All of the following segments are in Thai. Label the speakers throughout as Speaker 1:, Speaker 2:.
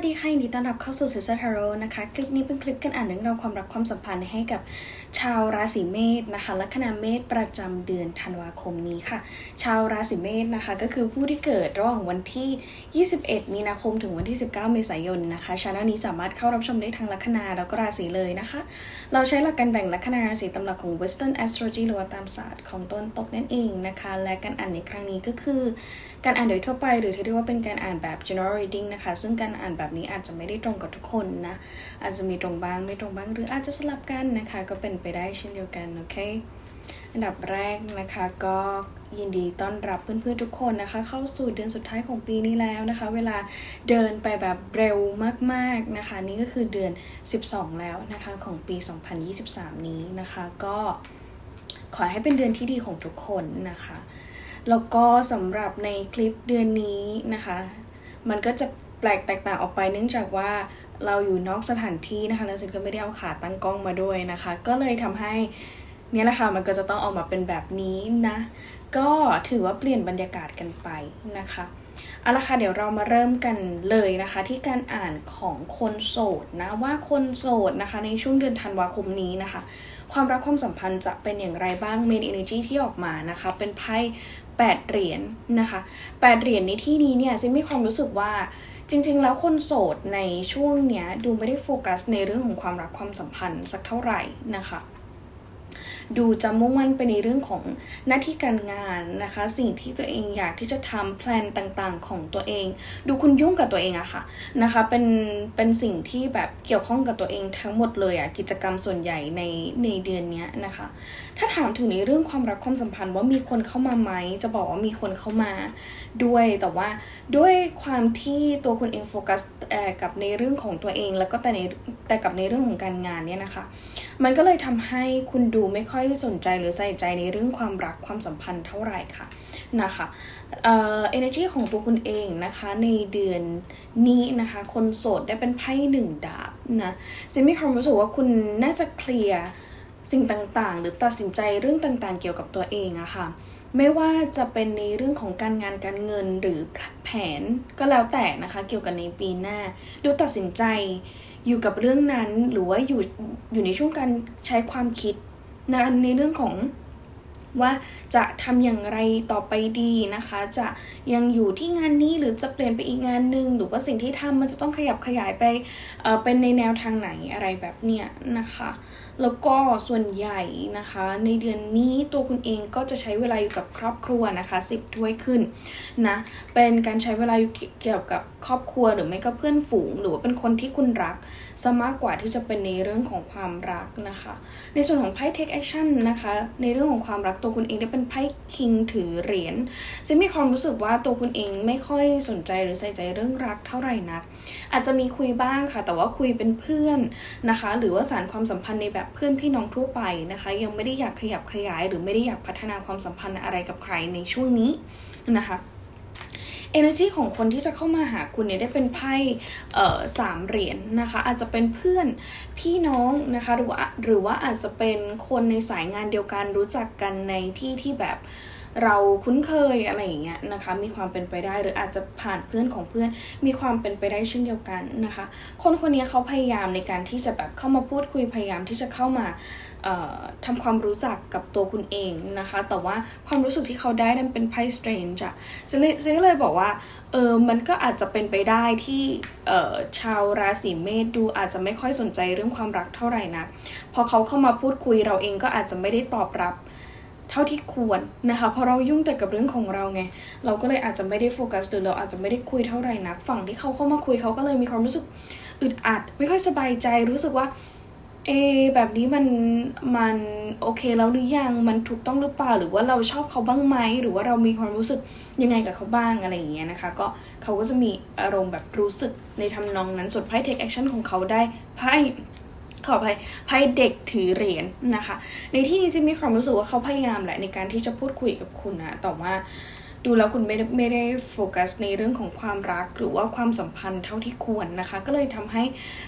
Speaker 1: วัสดีค่ะยินดีต้อนรับเข้าสู่เซซาทาโร่นะคะ คลิปนี้เป็นคลิปการอ่านเรื่องราวความรักความสัมพันธ์ให้กับชาวราศีเมษนะคะลัคนาเมษประจำเดือนธันวาคมนี้ค่ะ ชาวราศีเมษนะคะก็คือผู้ที่เกิดระหว่างวันที่ 21 มีนาคมถึงวันที่ 19 เมษายนนะคะช anel นี้สามารถเข้ารับชมได้ทางลัคนาแล้วก็ราศีเลยนะคะ เราใช้หลักการแบ่งลัคนาราศีตำหลักของ Western Astrology หรือว่าตามศาสตร์ของตะวันตกนั่นเองนะคะ และการอ่านในครั้งนี้ก็คือ การอ่านโดยทั่วไป หรือที่เรียกว่าเป็นการอ่านแบบ general reading นะคะ ซึ่งการอ่านแบบแบบนี้อาจจะไม่ได้ตรงกับทุกคนนะ อาจจะมีตรงบ้างไม่ตรงบ้างหรืออาจจะสลับกันนะคะ ก็เป็นไปได้เช่นเดียวกันโอเคอันดับแรกนะคะก็ยินดีต้อนรับเพื่อนๆทุกคนนะคะ เข้าสู่เดือนสุดท้ายของปีนี้แล้วนะคะ เวลาเดินไปแบบเร็วมากๆนะคะ นี่ก็คือเดือน 12 แล้วนะคะของปี 2023 นี้นะคะก็ขอให้เป็นเดือนที่ดีของทุกคนนะคะ แล้วก็สำหรับในคลิปเดือนนี้นะคะ มันก็จะแปลกแตกต่างออกไปเนื่องจากว่าเราอยู่นอกสถานที่นะคะแล้วซินก็ไม่ได้เอาขาตั้งกล้องมาด้วยนะคะ ก็เลยทำให้เนี่ยแหละค่ะมันก็จะต้องออกมาเป็นแบบนี้นะ ก็ถือว่าเปลี่ยนบรรยากาศกันไปนะคะเอาละค่ะเดี๋ยวเรามาเริ่มกันเลยนะคะ ที่การอ่านของคนโสดนะว่าคนโสดนะคะในช่วงเดือนธันวาคมนี้นะคะ ความรักความสัมพันธ์จะเป็นอย่างไรบ้าง Main Energy ที่ออกมานะคะ เป็นไพ่ 8 เหรียญนะคะ 8 เหรียญในที่นี้เนี่ยซิมีความรู้สึกว่าจริง ๆ แล้วคนโสดในช่วงเนี้ยดูไม่ได้โฟกัสในเรื่องของความรักความสัมพันธ์สักเท่าไหร่นะคะ ดูจะมุ่งมั่นไปในเรื่องของหน้าที่การงานนะคะ สิ่งที่ตัวเองอยากที่จะทำแพลนต่างๆ ของตัวเอง ดูคุณยุ่งกับตัวเองอะค่ะนะคะเป็นเป็นสิ่งที่แบบเกี่ยวข้องกับตัวเองทั้งหมดเลยอะกิจกรรมส่วนใหญ่ในในเดือนนี้นะคะ ถ้าถามถึงในเรื่องความรักความสัมพันธ์ว่ามีคนเข้ามาไหมจะบอกว่ามีคนเข้ามาด้วยแต่ว่าด้วยความที่ตัวคุณเองโฟกัสกับในเรื่องของตัวเองแล้วก็แต่ในแต่กับในเรื่องของการงานเนี่ยนะคะ มันก็เลยทำให้คุณดูไม่ค่อยสนใจหรือใส่ใจในเรื่องความรักความสัมพันธ์เท่าไหร่ค่ะนะคะเอ่อ energy ของตัวคุณเองนะคะในเดือนนี้นะคะ คนโสดได้เป็นไพ่หนึ่งดาบนะซิมีความรู้สึกว่าคุณน่าจะเคลียร์สิ่งต่างๆ หรือตัดสินใจเรื่องต่างๆ เกี่ยวกับตัวเองอะค่ะไม่ว่าจะเป็นในเรื่องของการงานการเงินหรือแผนก็แล้วแต่นะคะ เกี่ยวกับในปีหน้าดูตัดสินใจ อยู่กับเรื่องนั้นหรือว่าอยู่อยู่ในช่วงการใช้ความคิดนะในเรื่องของว่าจะทำอย่างไรต่อไปดีนะคะ จะยังอยู่ที่งานนี้หรือจะเปลี่ยนไปอีกงานหนึ่งหรือว่าสิ่งที่ทำมันจะต้องขยับขยายไปเเป็นในแนวทางไหนอะไรแบบเนี้ยนะคะ แล้วก็ส่วนใหญ่นะคะ ในเดือนนี้ตัวคุณเองก็จะใช้เวลาอยู่กับครอบครัวนะคะสิบถ้วยขึ้นนะเป็นการใช้เวลาอยู่เกี่ยวกับครอบครัวหรือไม่ก็เพื่อนฝูง หรือว่าเป็นคนที่คุณรักซะมากกว่าที่จะเป็นในเรื่องของความรักนะคะ ในส่วนของไพ่ take action นะคะ ในเรื่องของความรักตัวคุณเองได้เป็นไพ่ king ถือเหรียญซึ่งมีความรู้สึกว่าตัวคุณเองไม่ค่อยสนใจหรือใส่ใจเรื่องรักเท่าไหร่นัก อาจจะมีคุยบ้างค่ะ แต่ว่าคุยเป็นเพื่อนนะคะ หรือว่าสารความสัมพันธ์ในแบบเพื่อนพี่น้องทั่วไปนะคะ ยังไม่ได้อยากขยับขยาย หรือไม่ได้อยากพัฒนาความสัมพันธ์อะไรกับใครในช่วงนี้นะคะ energy ของคนที่จะเข้ามาหาคุณเนี่ยได้เป็นไพ่สามเหรียญนนะคะ อาจจะเป็นเพื่อนพี่น้องนะคะหรือว่าหรือว่าอาจจะเป็นคนในสายงานเดียวกันรู้จักกันในที่ที่แบบเเราคุ้นเคยอะไรอย่างเงี้ยนะคะ มีความเป็นไปได้หรืออาจจะผ่านเพื่อนของเพื่อน มีความเป็นไปได้เช่นเดียวกันนะคะ คนคนนี้เขาพยายามในการที่จะแบบเข้ามาพูดคุยพยายามที่จะเข้ามาทำความรู้จักกับตัวคุณเองนะคะ แต่ว่าความรู้สึกที่เขาได้นั้นเป็นไพ่สเตรนจ์อะซึ่งเลยบอกว่าเออมันก็อาจจะเป็นไปได้ที่ชาวราศีเมษดูอาจจะไม่ค่อยสนใจเรื่องความรักเท่าไหร่นะพอเขาเข้ามาพูดคุยเราเองก็อาจจะไม่ได้ตอบรับ เท่าที่ควรนะคะเพราะเรายุ่งแต่กับเรื่องของเราไง เราก็เลยอาจจะไม่ได้โฟกัสหรือเราอาจจะไม่ได้คุยเท่าไหร่นัก ฝั่งที่เขาเข้ามาคุยเขาก็เลยมีความรู้สึกอึดอัด ไม่ค่อยสบายใจรู้สึกว่าเอแบบนี้มันมันโอเคแล้วหรือยังมันถูกต้องหรือเปล่าหรือว่าเราชอบเขาบ้างไหมหรือว่าเรามีความรู้สึกยังไงกับเขาบ้างอะไรอย่างเงี้ยนะคะ ก็เขาก็จะมีอารมณ์แบบรู้สึกในทำนองนั้นส่วนไพ่ take action ของเขาได้ไพ่ ขออภัยไพ่เด็กถือเหรียญนนะคะ ในที่นี้ซิมีความรู้สึกว่าเขาพยายามแหละในการที่จะพูดคุยกับคุณนะแต่ว่าดูแล้วคุณไม่ได้ไม่ได้โฟกัสในเรื่องของความรักหรือว่าความสัมพันธ์เท่าที่ควรนะคะ ก็เลยทำให้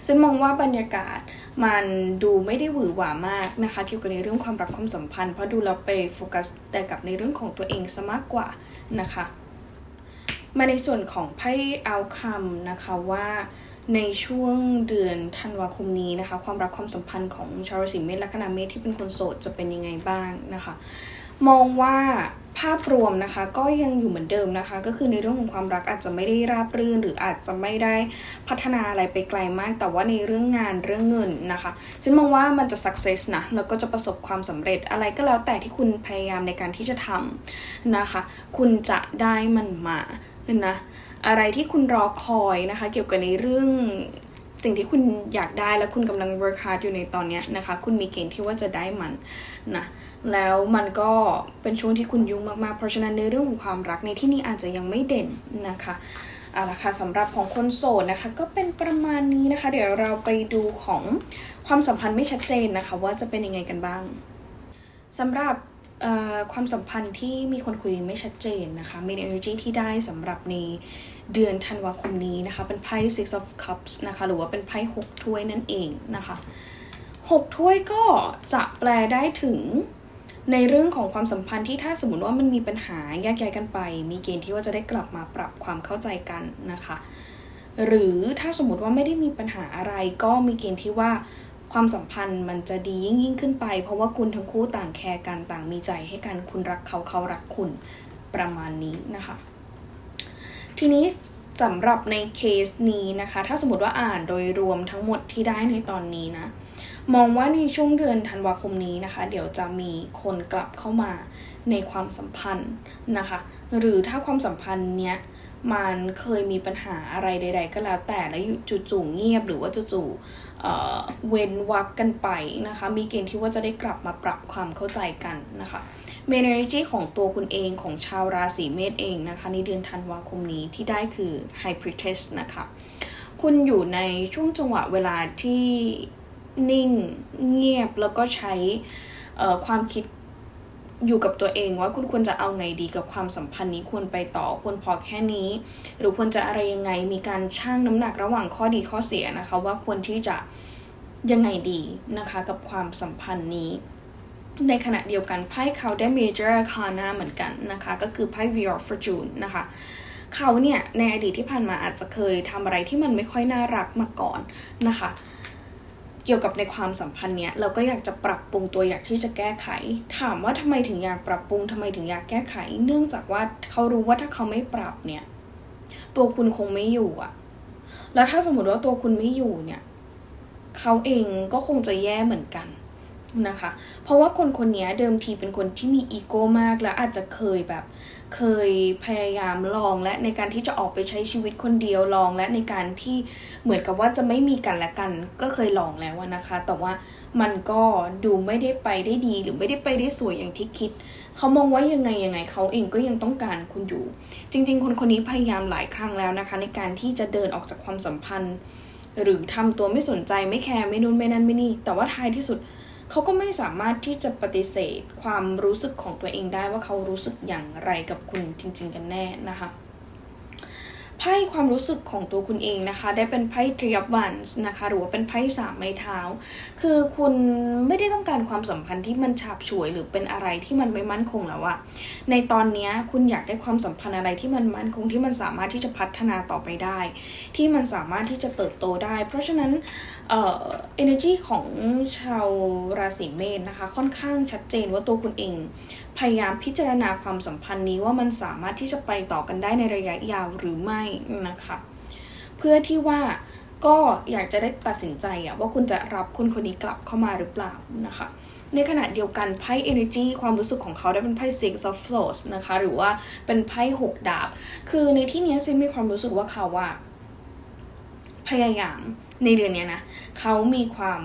Speaker 1: ฉันมองว่าบรรยากาศมันดูไม่ได้หวือหวามากนะคะ เกี่ยวกับในเรื่องความรักความสัมพันธ์เพราะดูแล้วไปโฟกัสแต่กับในเรื่องของตัวเองซะมากกว่านะคะ มาในส่วนของไพ่เอาคำนะคะว่า ในช่วงเดือนธันวาคมนี้นะคะ ความรักความสัมพันธ์ของชาวราศีเมษและคณะเมษที่เป็นคนโสดจะเป็นยังไงบ้างนะคะ มองว่าภาพรวมนะคะก็ยังอยู่เหมือนเดิมนะคะ ก็คือในเรื่องของความรักอาจจะไม่ได้ราบรื่น หรืออาจจะไม่ได้พัฒนาอะไรไปไกลมาก แต่ว่าในเรื่องงานเรื่องเงินนะคะซึ่งมองว่ามันจะ success นะแล้วก็จะประสบความสำเร็จอะไรก็แล้วแต่ที่คุณพยายามในการที่จะทำนะคะ คุณจะได้มันมานะ อะไรที่คุณรอคอยนะคะ เกี่ยวกับในเรื่องสิ่งที่คุณอยากได้และคุณกำลัง work hard อยู่ในตอนนี้นะคะ คุณมีเกณฑ์ที่ว่าจะได้มันนะแล้วมันก็เป็นช่วงที่คุณยุ่งมากๆ เพราะฉะนั้นในเรื่องของความรักในที่นี้อาจจะยังไม่เด่นนะคะเอาละค่ะสำหรับของคนโสดนะคะ ก็เป็นประมาณนี้นะคะ เดี๋ยวเราไปดูของความสัมพันธ์ไม่ชัดเจนนะคะ ว่าจะเป็นยังไงกันบ้างสำหรับ ความสัมพันธ์ที่มีคนคุยไม่ชัดเจนนะคะ main energy ที่ได้สำหรับในเดือนธันวาคมนี้นะคะ เป็นไพ่ six of cups นะคะ หรือว่าเป็นไพ่หกถ้วยนั่นเองนะคะหกถ้วยก็จะแปลได้ถึงในเรื่องของความสัมพันธ์ที่ถ้าสมมติว่ามันมีปัญหาแยกย้ายกันไป มีเกณฑ์ที่ว่าจะได้กลับมาปรับความเข้าใจกันนะคะ หรือถ้าสมมติว่าไม่ได้มีปัญหาอะไรก็มีเกณฑ์ที่ว่า ความสัมพันธ์มันจะดียิ่งยิ่งขึ้นไป เพราะว่าคุณทั้งคู่ต่างแคร์กันต่างมีใจให้กันคุณรักเขาเขารักคุณประมาณนี้นะคะ ทีนี้สำหรับในเคสนี้นะคะ ถ้าสมมติว่าอ่านโดยรวมทั้งหมดที่ได้ในตอนนี้นะ มองว่าในช่วงเดือนธันวาคมนี้นะคะ เดี๋ยวจะมีคนกลับเข้ามาในความสัมพันธ์นะคะ หรือถ้าความสัมพันธ์เนี้ยมันเคยมีปัญหาอะไรใด ๆ ก็แล้วแต่แล้วจู่ๆเงียบหรือว่าจู่ๆ เว้นวักกันไปนะคะ มีเกณฑ์ที่ว่าจะได้กลับมาปรับความเข้าใจกันนะคะเมนเนอร์จีของตัวคุณเองของชาวราศีเมษเองนะคะ ในเดือนธันวาคมนี้ที่ได้คือไฮพริเทสนะคะ คุณอยู่ในช่วงจังหวะเวลาที่นิ่งเงียบแล้วก็ใช้ความคิด อยู่กับตัวเองว่าคุณควรจะเอาไงดีกับความสัมพันธ์นี้ควรไปต่อควรพอแค่นี้ หรือควรจะอะไรยังไงมีการชั่งน้ำหนักระหว่างข้อดีข้อเสียนะคะ ว่าควรที่จะยังไงดีนะคะกับความสัมพันธ์นี้ ในขณะเดียวกันไพ่เขาได้ major arcana เหมือนกันนะคะ ก็คือไพ่ v of fortune นะคะเขาเนี่ยในอดีตที่ผ่านมาอาจจะเคยทำอะไรที่มันไม่ค่อยน่ารักมาก่อนนะคะ กี่ยวกับในความสัมพันธ์เนี้ยเราก็อยากจะปรับปรุงตัวอยากที่จะแก้ไข ถามว่าทำไมถึงอยากปรับปรุงทำไมถึงอยากแก้ไข เนื่องจากว่าเขารู้ว่าถ้าเขาไม่ปรับเนี่ย ตัวคุณคงไม่อยู่อะแล้วถ้าสมมติว่าตัวคุณไม่อยู่เนี่ยเขาเองก็คงจะแย่เหมือนกันนะคะ เพราะว่าคนคนนี้เดิมทีเป็นคนที่มีอีโก้มากแล้วอาจจะเคยแบบ เคยพยายามลองและในการที่จะออกไปใช้ชีวิตคนเดียวลองและในการที่เหมือนกับว่าจะไม่มีกันและกัน ก็เคยลองแล้วนะคะ แต่ว่ามันก็ดูไม่ได้ไปได้ดีหรือไม่ได้ไปได้สวยอย่างที่คิด เขามองว่ายังไงยังไงเขาเองก็ยังต้องการคุณอยู่ จริง ๆ คนคนนี้พยายามหลายครั้งแล้วนะคะ ในการที่จะเดินออกจากความสัมพันธ์ หรือทำตัวไม่สนใจไม่แคร์ไม่นู่นไม่นั่นไม่นี่ แต่ว่าท้ายที่สุดเขาก็ไม่สามารถที่จะปฏิเสธความรู้สึกของตัวเองได้ว่าเขารู้สึกอย่างไรกับคุณจริง ๆ กันแน่นะคะ ไพ่ความรู้สึกของตัวคุณเองนะคะ ได้เป็นไพ่ทรีอัพวันส์นะคะ หรือว่าเป็นไพ่สามไม้เท้า คือคุณไม่ได้ต้องการความสัมพันธ์ที่มันฉาบฉวยหรือเป็นอะไรที่มันไม่มั่นคงแล้วอะในตอนนี้คุณอยากได้ความสัมพันธ์อะไรที่มันมั่นคงที่มันสามารถที่จะพัฒนาต่อไปได้ ที่มันสามารถที่จะเติบโตได้ เพราะฉะนั้นเอ่อ energy ของชาวราศีเมษนะคะ ค่อนข้างชัดเจนว่าตัวคุณเอง พยายามพิจารณาความสัมพันธ์นี้ว่ามันสามารถที่จะไปต่อกันได้ในระยะยาวหรือไม่นะคะ เพื่อที่ว่าก็อยากจะได้ตัดสินใจอะว่าคุณจะรับคนคนนี้กลับเข้ามาหรือเปล่านะคะ ในขณะเดียวกันไพ่ energy ความรู้สึกของเขาได้เป็นไพ่ six of swords นะคะ หรือว่าเป็นไพ่หกดาบ คือในที่นี้ซินมีความรู้สึกว่าเขาว่าพยายามในเดือนนี้นะเขามีความ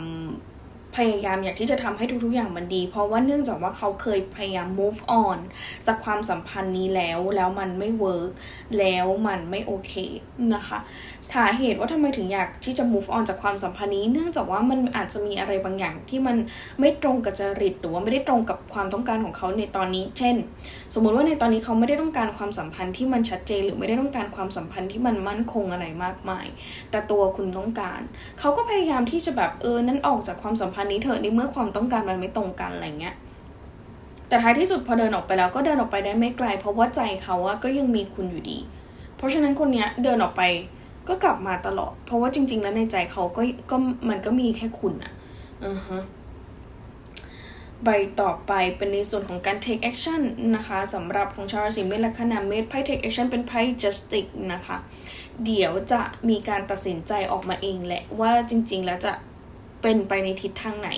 Speaker 1: พยายามอยากที่จะทำให้ทุกๆอย่างมันดี เพราะว่าเนื่องจากว่าเขาเคยพยายาม move on จากความสัมพันธ์นี้แล้วแล้วมันไม่ work แล้วมันไม่โอเคนะคะสาเหตุว่าทำไมถึงอยากที่จะ move on จากความสัมพันธ์นี้ เนื่องจากว่ามันอาจจะมีอะไรบางอย่างที่มันไม่ตรงกับจริตหรือว่าไม่ได้ตรงกับความต้องการของเขาในตอนนี้ เช่นสมมุติว่าในตอนนี้เขาไม่ได้ต้องการความสัมพันธ์ที่มันชัดเจน หรือไม่ได้ต้องการความสัมพันธ์ที่มันมั่นคงอะไรมากมาย แต่ตัวคุณต้องการ เขาก็พยายามที่จะแบบเออนั้นออกจากความสัมพันธ์นี้เถอะในเมื่อความต้องการมันไม่ตรงกันอะไรเงี้ยแต่ท้ายที่สุดพอเดินออกไปแล้วก็เดินออกไปได้ไม่ไกล เพราะว่าใจเขาอะก็ยังมีคุณอยู่ดี เพราะฉะนั้นคนเนี้ยเดินออกไปก็กลับมาตลอด เพราะว่าจริง ๆ แล้วในใจเขาก็ก็มันก็มีแค่คุณอะอือฮะ ใบต่อไปเป็นในส่วนของการ take action นะคะสำหรับของชาวราศีเมษและคณะเมษไพ่ take action เป็นไพ่ justice นะคะ เดี๋ยวจะมีการตัดสินใจออกมาเองแหละว่าจริง ๆ แล้วจะเป็นไปในทิศทางไหน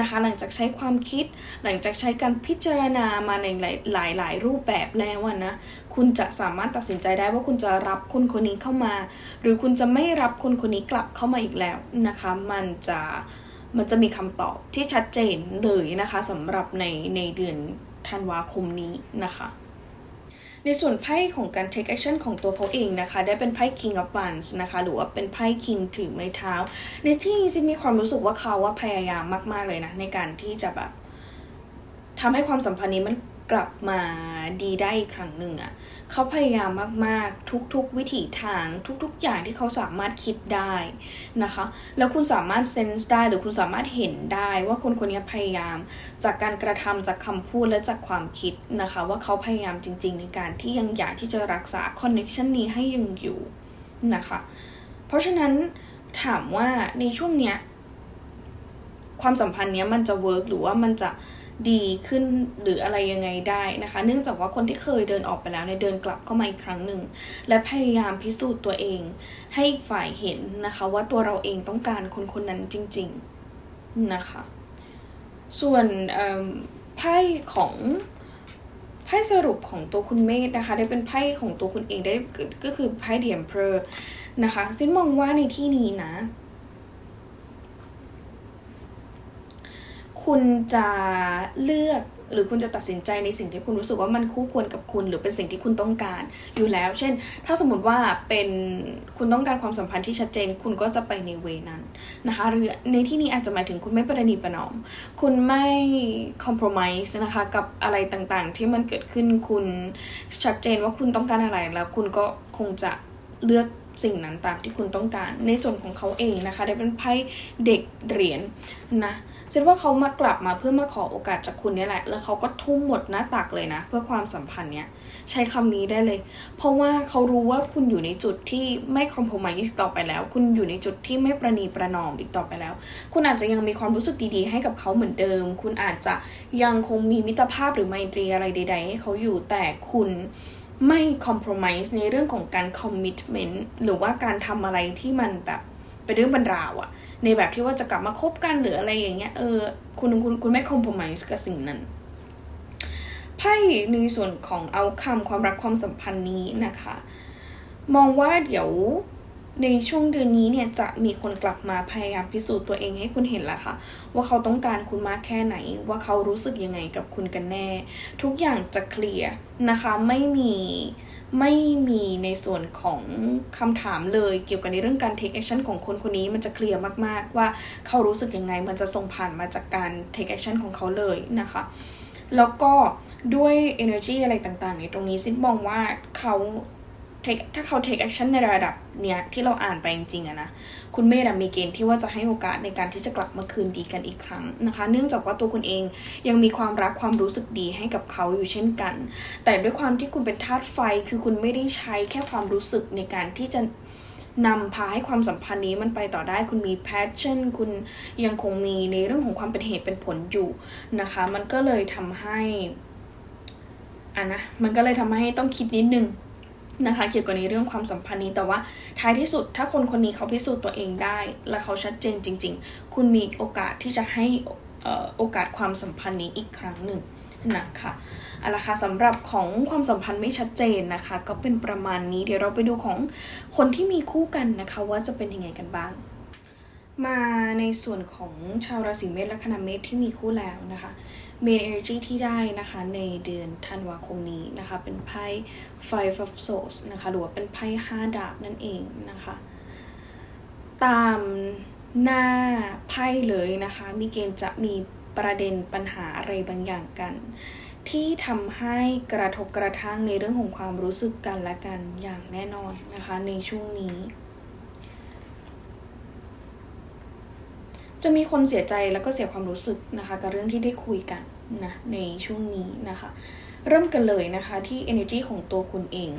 Speaker 1: นะคะ หลังจากใช้ความคิด หลังจากใช้การพิจารณามาในหลายหลายรูปแบบแล้วนะ คุณจะสามารถตัดสินใจได้ว่าคุณจะรับคนคนนี้เข้ามา หรือคุณจะไม่รับคนคนนี้กลับเข้ามาอีกแล้วนะคะ มันจะ มันจะมีคำตอบที่ชัดเจนเลยนะคะสำหรับในในเดือนธันวาคมนี้นะคะ ในส่วนไพ่ของการ take action ของตัวเขาเองนะคะ ได้เป็นไพ่ king of wands นะคะ หรือว่าเป็นไพ่ king ถือไม้เท้า ในที่นี้ซิมีความรู้สึกว่าเขาว่าพยายามมาก ๆ เลยนะ ในการที่จะแบบทำให้ความสัมพันธ์นี้มันกลับมาดีได้อีกครั้งหนึ่งอะ่ะ เขาพยายามมากๆ ทุกๆ วิถีทางทุกๆ อย่างที่เขาสามารถคิดได้นะคะ แล้วคุณสามารถเซนส์ได้หรือคุณสามารถเห็นได้ว่าคนคนนี้พยายาม จากการกระทำจากคำพูดและจากความคิดนะคะ ว่าเขาพยายามจริง ๆ ในการที่ยังอยากที่จะรักษาคอนเน็ชันนี้ให้ยังอยู่นะคะ เพราะฉะนั้นถามว่าในช่วงเนี้ยความสัมพันธ์เนี้ยมันจะเวิร์กหรือว่ามันจะ ดีขึ้นหรืออะไรยังไงได้นะคะ เนื่องจากว่าคนที่เคยเดินออกไปแล้วเนี่ยเดินกลับเข้ามาอีกครั้งหนึ่ง และพยายามพิสูจน์ตัวเอง ให้อีกฝ่ายเห็นนะคะ ว่าตัวเราเองต้องการคนคนนั้นจริง ๆนะคะ ส่วนไพ่ของไพ่สรุปของตัวคุณเมธนะคะ ได้เป็นไพ่ของตัวคุณเองได้ก็คือไพ่เดียมเพอร์นะคะซินมองว่าในที่นี้นะ คุณจะเลือกหรือคุณจะตัดสินใจในสิ่งที่คุณรู้สึกว่ามันคู่ควรกับคุณ หรือเป็นสิ่งที่คุณต้องการอยู่แล้ว เช่น ถ้าสมมติว่าเป็นคุณต้องการความสัมพันธ์ที่ชัดเจน คุณก็จะไปในเวนั้นนะคะหรือในที่นี้อาจจะหมายถึงคุณไม่ประนีประนอม คุณไม่คอมเพลมไ์นะคะกับอะไรต่างๆ ที่มันเกิดขึ้นคุณชัดเจนว่าคุณต้องการอะไรแล้ว คุณก็คงจะเลือกสิ่งนั้นตามที่คุณต้องการ ในส่วนของเขาเองนะคะ ได้เป็นไพ่เด็กเหรียญนนะ เซนว่าเขามากลับมาเพื่อมาขอโอกาสจากคุณนี่แหละ แล้วเขาก็ทุ่มหมดหน้าตักเลยนะ เพื่อความสัมพันธ์เนี้ยใช้คำนี้ได้เลย เพราะว่าเขารู้ว่าคุณอยู่ในจุดที่ไม่คอมโพมายต่อไปแล้ว คุณอยู่ในจุดที่ไม่ประนีประนอมอีกต่อไปแล้ว คุณอาจจะยังมีความรู้สึกดีๆ ให้กับเขาเหมือนเดิม คุณอาจจะยังคงมีมิตรภาพหรือไมตรีอะไรใด ๆ ให้เขาอยู่แต่คุณไม่คอมเพลมไ์ในเรื่องของการคอมมิชเมนต์หรือว่าการทำอะไรที่มันแบบเป็นเรื่องบรรราวอะ ในแบบที่ว่าจะกลับมาคบกันหรืออะไรอย่างเงี้ยเออคุณคุณคุณไม่คอมเพลมไ์กับสิ่งนั้นไพ่ในส่วนของเอาคำความรักความสัมพันธ์นี้นะคะ มองว่าเดี๋ยวในช่วงเดือนนี้เนี่ยจะมีคนกลับมาพยายามพิสูจน์ตัวเองให้คุณเห็นแล้วค่ะ ว่าเขาต้องการคุณมากแค่ไหน ว่าเขารู้สึกยังไงกับคุณกันแน่ ทุกอย่างจะเคลียร์นะคะ ไม่มี ไม่มีในส่วนของคำถามเลยเกี่ยวกับในเรื่องการ take action ของคนคนนี้มันจะเคลียร์มากๆ ว่าเขารู้สึกยังไง มันจะส่งผ่านมาจากการ take action ของเขาเลยนะคะ แล้วก็ด้วย energy อะไรต่างๆ ในตรงนี้ซินมองว่าเขาถ้าเขา take action ในระดับเนี้ยที่เราอ่านไปจริงๆอะนะ คุณเมธมีเกณฑ์ที่ว่าจะให้โอกาสในการที่จะกลับมาคืนดีกันอีกครั้งนะคะ เนื่องจากว่าตัวคุณเองยังมีความรักความรู้สึกดีให้กับเขาอยู่เช่นกัน แต่ด้วยความที่คุณเป็นธาตุไฟคือคุณไม่ได้ใช้แค่ความรู้สึกในการที่จะนำพาให้ความสัมพันธ์นี้มันไปต่อได้คุณมี passion คุณยังคงมีในเรื่องของความเป็นเหตุเป็นผลอยู่นะคะ มันก็เลยทำให้อะนะมันก็เลยทำให้ต้องคิดนิดนึง นะคะเกี่ยวกับในเรื่องความสัมพันธ์นี้แต่ว่าท้ายที่สุดถ้าคนคนนี้เขาพิสูจน์ตัวเองได้ และเขาชัดเจนจริง ๆ คุณมีโอกาสที่จะให้โอกาสความสัมพันธ์นี้อีกครั้งหนึ่งนะคะเอาละค่ะสำหรับของความสัมพันธ์ไม่ชัดเจนนะคะ ก็เป็นประมาณนี้เดี๋ยวเราไปดูของคนที่มีคู่กันนะคะว่าจะเป็นยังไงกันบ้าง มาในส่วนของชาวราศีเมษและคณะเมษที่มีคู่แล้วนะคะ main energy ที่ได้นะคะในเดือนธันวาคมนี้นะคะเป็นไพ่ five of swords นะคะหรือว่าเป็นไพ่ห้าดาบนั่นเองนะคะตามหน้าไพ่เลยนะคะมีเกณฑ์จะมีประเด็นปัญหาอะไรบางอย่างกัน ที่ทำให้กระทบกระทั่งในเรื่องของความรู้สึกกันและกันอย่างแน่นอนนะคะในช่วงนี้ จะมีคนเสียใจแล้วก็เสียความรู้สึกนะคะ กับเรื่องที่ได้คุยกันนะในช่วงนี้นะคะ เริ่มกันเลยนะคะที่ energy ของตัวคุณเอง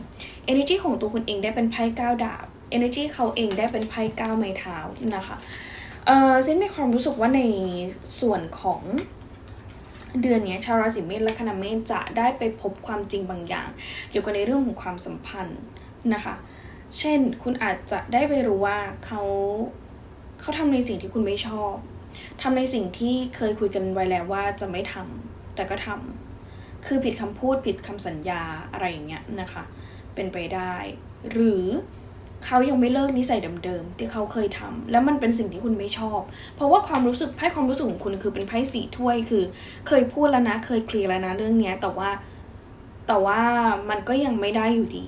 Speaker 1: energy ของตัวคุณเองได้เป็นไพ่ก้าวดาบ energy เขาเองได้เป็นไพ่ก้าวไม้เท้านะคะเออซินมีความรู้สึกว่าในส่วนของเดือนนี้ชาวราศีเมษและคณะเมษจะได้ไปพบความจริงบางอย่าง เกี่ยวกับในเรื่องของความสัมพันธ์นะคะ เช่นคุณอาจจะได้ไปรู้ว่าเขา เขาทำในสิ่งที่คุณไม่ชอบทำในสิ่งที่เคยคุยกันไว้แล้วว่าจะไม่ทำแต่ก็ทำคือผิดคำพูดผิดคำสัญญาอะไรอย่างเงี้ยนะคะ เป็นไปได้ หรือเขายังไม่เลิกนิสัยเดิมๆที่เขาเคยทำแล้วมันเป็นสิ่งที่คุณไม่ชอบ เพราะว่าความรู้สึกไพ่ความรู้สึกของคุณคือเป็นไพ่สีถ้วยคือ เคยพูดแล้วนะ เคยเคลียร์แล้วนะเรื่องเนี้ย แต่ว่าแต่ว่ามันก็ยังไม่ได้อยู่ดี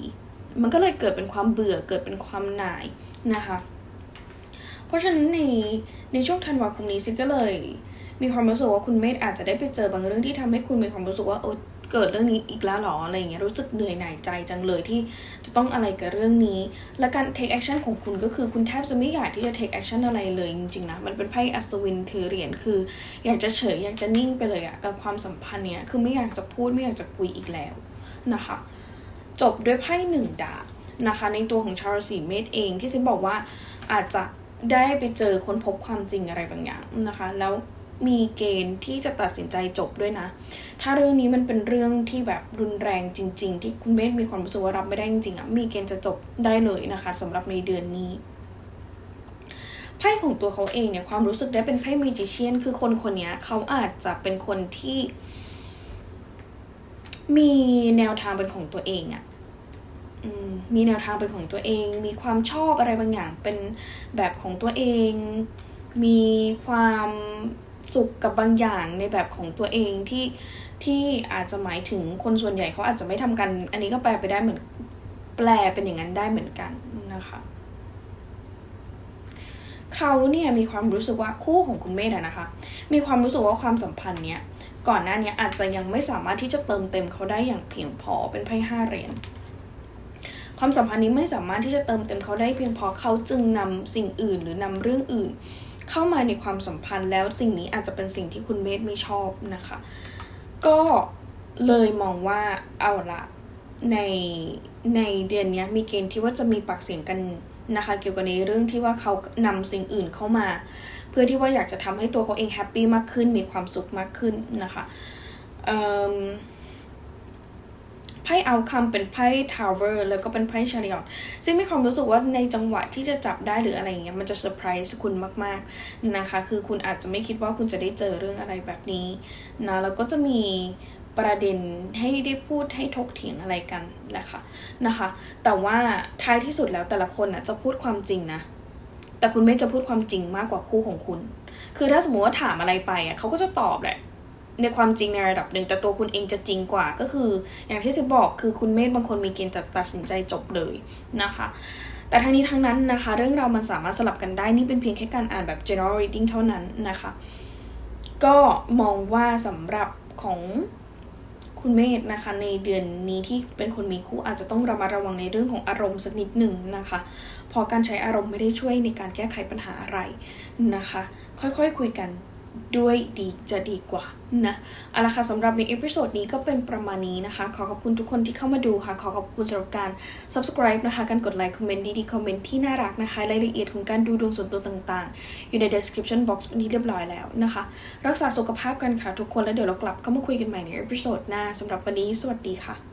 Speaker 1: มันก็เลยเกิดเป็นความเบื่อเกิดเป็นความหน่ายนะคะ เพราะฉะนั้นในในช่วงธันวาคมนี้ซิก็เลย มีความรู้สึกว่าคุณเมธอาจจะได้ไปเจอบางเรื่องที่ทำให้คุณมีความรู้สึกว่าโอ้เกิดเรื่องนี้อีกแล้วหรออะไรเงี้ยรู้สึกเหนื่อยหน่ายใจจังเลยที่จะต้องอะไรกับเรื่องนี้ และการ take action ของคุณก็คือคุณแทบจะไม่อยากที่จะ take action อะไรเลยจริงๆนะมันเป็นไพ่อัศวินถือเหรียญคือ อยากจะเฉยอยากจะนิ่งไปเลยอะกับความสัมพันธ์เนี้ยคือไม่อยากจะพูดไม่อยากจะคุยอีกแล้วนะคะ จบด้วยไพ่หนึ่งดาบนะคะ ในตัวของชาวราศีเมษเองที่ซินบอกว่าอาจจะ ได้ไปเจอค้นพบความจริงอะไรบางอย่างนะคะ แล้วมีเกณฑ์ที่จะตัดสินใจจบด้วยนะ ถ้าเรื่องนี้มันเป็นเรื่องที่แบบรุนแรงจริง ๆ ที่คุณเมธมีความรู้สึกว่ารับไม่ได้จริงๆอะ มีเกณฑ์จะจบได้เลยนะคะสำหรับในเดือนนี้ไพ่ของตัวเขาเองเนี่ยความรู้สึกได้เป็นไพ่มีจิเชียน คือคนคนนี้เขาอาจจะเป็นคนที่ มีแนวทางเป็นของตัวเองอะ่ะ มีแนวทางเป็นของตัวเอง มีความชอบอะไรบางอย่างเป็นแบบของตัวเอง มีความสุขกับบางอย่างในแบบของตัวเองที่ที่อาจจะหมายถึงคนส่วนใหญ่เขาอาจจะไม่ทำกัน อันนี้ก็แปลไปได้เหมือนแปลเป็นอย่างนั้นได้เหมือนกันนะคะเขาเนี่ยมีความรู้สึกว่าคู่ของคุณเมธนะคะ มีความรู้สึกว่าความสัมพันธ์เนี้ยก่อนหน้านี้อาจจะยังไม่สามารถที่จะเติมเต็มเขาได้อย่างเพียงพอเป็นไพ่ห้าเหรียญ ความสัมพันธ์นี้ไม่สามารถที่จะเติมเต็มเขาได้เพียงพอเขาจึงนำสิ่งอื่นหรือนำเรื่องอื่น เข้ามาในความสัมพันธ์แล้วสิ่งนี้อาจจะเป็นสิ่งที่คุณเมธไม่ชอบนะคะ ก็เลยมองว่าเอาละในในเดือนนี้มีเกณฑ์ที่ว่าจะมีปากเสียงกันนะคะเกี่ยวกับในเรื่องที่ว่าเขานำสิ่งอื่นเข้ามา เพื่อที่ว่าอยากจะทำให้ตัวเขาเองแฮปปี้มากขึ้นมีความสุขมากขึ้นนะคะไพ่เอาคำเป็นไพ่ทาวเวอร์แล้วก็เป็นไพ่ชาริอตซึ่งมีความรู้สึกว่าในจังหวะที่จะจับได้หรืออะไรอย่างเงี้ยมันจะเซอร์ไพรส์คุณมากๆนะคะ คือคุณอาจจะไม่คิดว่าคุณจะได้เจอเรื่องอะไรแบบนี้นะแล้วก็จะมีประเด็นให้ได้พูดให้ทกเถียงอะไรกันแหละค่ะนะคะ แต่ว่าท้ายที่สุดแล้วแต่ละคนอะจะพูดความจริงนะแต่คุณไม่จะพูดความจริงมากกว่าคู่ของคุณ คือถ้าสมมติว่าถามอะไรไปอะเขาก็จะตอบแหละ ในความจริงในระดับหนึ่งแต่ตัวคุณเองจะจริงกว่าก็คือ อย่างที่ซิบอกคือคุณเมธบางคนมีเกณฑ์จะตัดสินใจจบเลยนะคะแต่ทั้งนี้ทั้งนั้นนะคะ เรื่องราวมันสามารถสลับกันได้นี่เป็นเพียงแค่การอ่านแบบ general reading เท่านั้นนะคะ ก็มองว่าสำหรับของคุณเมธนะคะ ในเดือนนี้ที่เป็นคนมีคู่อาจจะต้องระมัดระวังในเรื่องของอารมณ์สักนิดหนึ่งนะคะ พอการใช้อารมณ์ไม่ได้ช่วยในการแก้ไขปัญหาอะไรนะคะ ค่อยๆคคุยกัน ด้วยดีจะดีกว่านะเอาละค่ะสำหรับในเอพิโซดนี้ก็เป็นประมาณนี้นะคะ ขอขอบคุณทุกคนที่เข้ามาดูค่ะ ขอขอบคุณสำหรับการ subscribe นะคะ การกดไลค์ คอมเมนต์ดีๆ คอมเมนต์ที่น่ารักนะคะ รายละเอียดของการดูดวงส่วนตัวต่างๆ อยู่ใน description box นี้เรียบร้อยแล้วนะคะ รักษาสุขภาพกันค่ะทุกคนแล้วเดี๋ยวเรากลับเข้ามาคุยกันใหม่ในเอพิโซดหน้าสำหรับวันนี้สวัสดีค่ะ